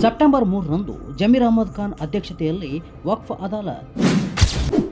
September ಮೂರರಂದು ಜಮೀರ್ ಅಹಮದ್ ಖಾನ್ ಅಧ್ಯಕ್ಷತೆಯಲ್ಲಿ ವಕ್ಫ್ ಅದಾಲತ್.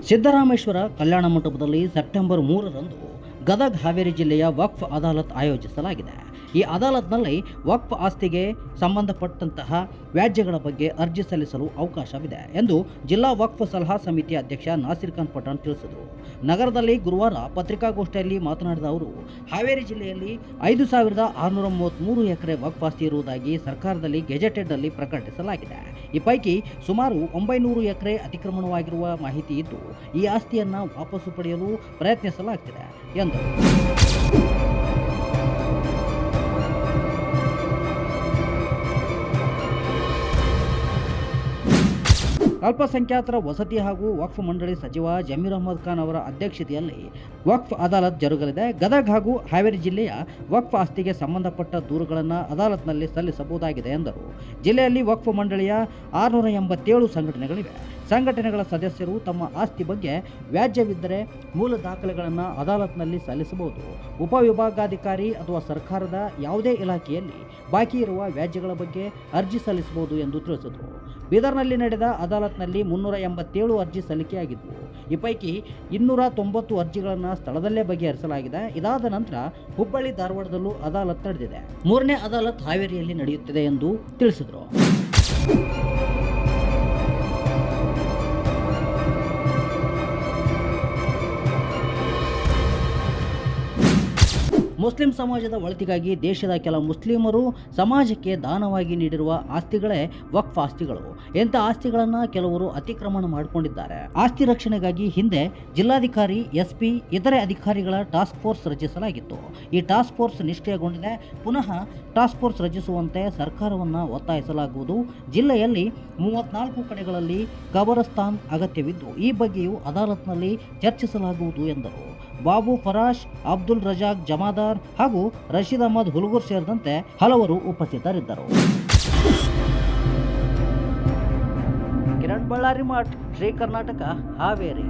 ಸಿದ್ದರಾಮೇಶ್ವರ ಕಲ್ಯಾಣ ಮಂಟಪದಲ್ಲಿ ಸೆಪ್ಟೆಂಬರ್ ಮೂರರಂದು ಗದಗ್ ಹಾವೇರಿ ಜಿಲ್ಲೆಯ ವಕ್ಫ್ ಅದಾಲತ್ ಆಯೋಜಿಸಲಾಗಿದೆ. ಈ ಅದಾಲತ್ನಲ್ಲಿ ವಕ್ಫ್ ಆಸ್ತಿಗೆ ಸಂಬಂಧಪಟ್ಟಂತಹ ವ್ಯಾಜ್ಯಗಳ ಬಗ್ಗೆ ಅರ್ಜಿ ಸಲ್ಲಿಸಲು ಅವಕಾಶವಿದೆ ಎಂದು ಜಿಲ್ಲಾ ವಕ್ಫ್ ಸಲಹಾ ಸಮಿತಿ ಅಧ್ಯಕ್ಷ ನಾಸಿರ್ ಖಾನ್ ಪಠಾಣ್ ತಿಳಿಸಿದರು. ನಗರದಲ್ಲಿ ಗುರುವಾರ ಪತ್ರಿಕಾಗೋಷ್ಠಿಯಲ್ಲಿ ಮಾತನಾಡಿದ ಅವರು, ಹಾವೇರಿ ಜಿಲ್ಲೆಯಲ್ಲಿ ಐದು ಸಾವಿರದ ಆರುನೂರ ಮೂವತ್ತ್ಮೂರು ಎಕರೆ ವಕ್ಫ್ ಆಸ್ತಿ ಇರುವುದಾಗಿ ಸರ್ಕಾರದಲ್ಲಿ ಗೆಜೆಟೆಡ್ನಲ್ಲಿ ಪ್ರಕಟಿಸಲಾಗಿದೆ. ಈ ಪೈಕಿ ಸುಮಾರು ಒಂಬೈನೂರು ಎಕರೆ ಅತಿಕ್ರಮಣವಾಗಿರುವ ಮಾಹಿತಿ ಇದ್ದು, ಈ ಆಸ್ತಿಯನ್ನು ವಾಪಸ್ಸು ಪಡೆಯಲು ಪ್ರಯತ್ನಿಸಲಾಗ್ತಿದೆ ಎಂದರು うん。ಅಲ್ಪಸಂಖ್ಯಾತರ ವಸತಿ ಹಾಗೂ ವಕ್ಫ್ ಮಂಡಳಿ ಸಚಿವ ಜಮೀರ್ ಅಹಮದ್ ಖಾನ್ ಅವರ ಅಧ್ಯಕ್ಷತೆಯಲ್ಲಿ ವಕ್ಫ್ ಅದಾಲತ್ ಜರುಗಲಿದೆ. ಗದಗ್ ಹಾಗೂ ಹಾವೇರಿ ಜಿಲ್ಲೆಯ ವಕ್ಫ್ ಆಸ್ತಿಗೆ ಸಂಬಂಧಪಟ್ಟ ದೂರುಗಳನ್ನು ಅದಾಲತ್ನಲ್ಲಿ ಸಲ್ಲಿಸಬಹುದಾಗಿದೆ ಎಂದರು. ಜಿಲ್ಲೆಯಲ್ಲಿ ವಕ್ಫ್ ಮಂಡಳಿಯ ಆರುನೂರ ಎಂಬತ್ತೇಳು ಸಂಘಟನೆಗಳಿವೆ. ಸಂಘಟನೆಗಳ ಸದಸ್ಯರು ತಮ್ಮ ಆಸ್ತಿ ಬಗ್ಗೆ ವ್ಯಾಜ್ಯವಿದ್ದರೆ ಮೂಲ ದಾಖಲೆಗಳನ್ನು ಅದಾಲತ್ನಲ್ಲಿ ಸಲ್ಲಿಸಬಹುದು. ಉಪವಿಭಾಗಾಧಿಕಾರಿ ಅಥವಾ ಸರ್ಕಾರದ ಯಾವುದೇ ಇಲಾಖೆಯಲ್ಲಿ ಬಾಕಿ ಇರುವ ವ್ಯಾಜ್ಯಗಳ ಬಗ್ಗೆ ಅರ್ಜಿ ಸಲ್ಲಿಸಬಹುದು ಎಂದು ತಿಳಿಸಿದರು. ಬೀದರ್ನಲ್ಲಿ ನಡೆದ ಅದಾಲತ್ನಲ್ಲಿ ಮುನ್ನೂರ ಎಂಬತ್ತೇಳು ಅರ್ಜಿ ಸಲ್ಲಿಕೆಯಾಗಿದ್ದವು ಈ ಪೈಕಿ ಇನ್ನೂರ ತೊಂಬತ್ತು ಅರ್ಜಿಗಳನ್ನು ಸ್ಥಳದಲ್ಲೇ ಬಗೆಹರಿಸಲಾಗಿದೆ. ಇದಾದ ನಂತರ ಹುಬ್ಬಳ್ಳಿ ಧಾರವಾಡದಲ್ಲೂ ಅದಾಲತ್ ನಡೆದಿದೆ. ಮೂರನೇ ಅದಾಲತ್ ಹಾವೇರಿಯಲ್ಲಿ ನಡೆಯುತ್ತಿದೆ ಎಂದು ತಿಳಿಸಿದರು. ಮುಸ್ಲಿಂ ಸಮಾಜದ ಒಳಿತಿಗಾಗಿ ದೇಶದ ಕೆಲ ಮುಸ್ಲಿಮರು ಸಮಾಜಕ್ಕೆ ದಾನವಾಗಿ ನೀಡಿರುವ ಆಸ್ತಿಗಳೇ ವಕ್ಫ್ ಆಸ್ತಿಗಳು. ಇಂಥ ಆಸ್ತಿಗಳನ್ನು ಕೆಲವರು ಅತಿಕ್ರಮಣ ಮಾಡಿಕೊಂಡಿದ್ದಾರೆ. ಆಸ್ತಿ ರಕ್ಷಣೆಗಾಗಿ ಹಿಂದೆ ಜಿಲ್ಲಾಧಿಕಾರಿ, ಎಸ್ಪಿ, ಇತರೆ ಅಧಿಕಾರಿಗಳ ಟಾಸ್ಕ್ ಫೋರ್ಸ್ ರಚಿಸಲಾಗಿತ್ತು. ಈ ಟಾಸ್ಕ್ ಫೋರ್ಸ್ ನಿಷ್ಕ್ರಿಯಗೊಂಡಿದೆ. ಪುನಃ ಟಾಸ್ಕ್ ಫೋರ್ಸ್ ರಚಿಸುವಂತೆ ಸರ್ಕಾರವನ್ನು ಒತ್ತಾಯಿಸಲಾಗುವುದು. ಜಿಲ್ಲೆಯಲ್ಲಿ ಮೂವತ್ನಾಲ್ಕು ಕಡೆಗಳಲ್ಲಿ ಕಬರಸ್ತಾನ್ ಅಗತ್ಯವಿದ್ದು, ಈ ಬಗ್ಗೆಯೂ ಅದಾಲತ್ನಲ್ಲಿ ಚರ್ಚಿಸಲಾಗುವುದು ಎಂದರು. ಬಾಬು ಫರಾಶ್ ಅಬ್ದುಲ್ ರಜಾಕ್ ಜಮಾದಾರ್ ಹಾಗೂ ರಶೀದ್ ಅಹಮದ್ ಹುಲ್ಗುರ್ ಸೇರಿದಂತೆ ಹಲವರು ಉಪಸ್ಥಿತರಿದ್ದರು. ಕಿರಣ್ ಬಳ್ಳಾರಿ ಮಠ್ ಶ್ರೀ ಕರ್ನಾಟಕ ಹಾವೇರಿ.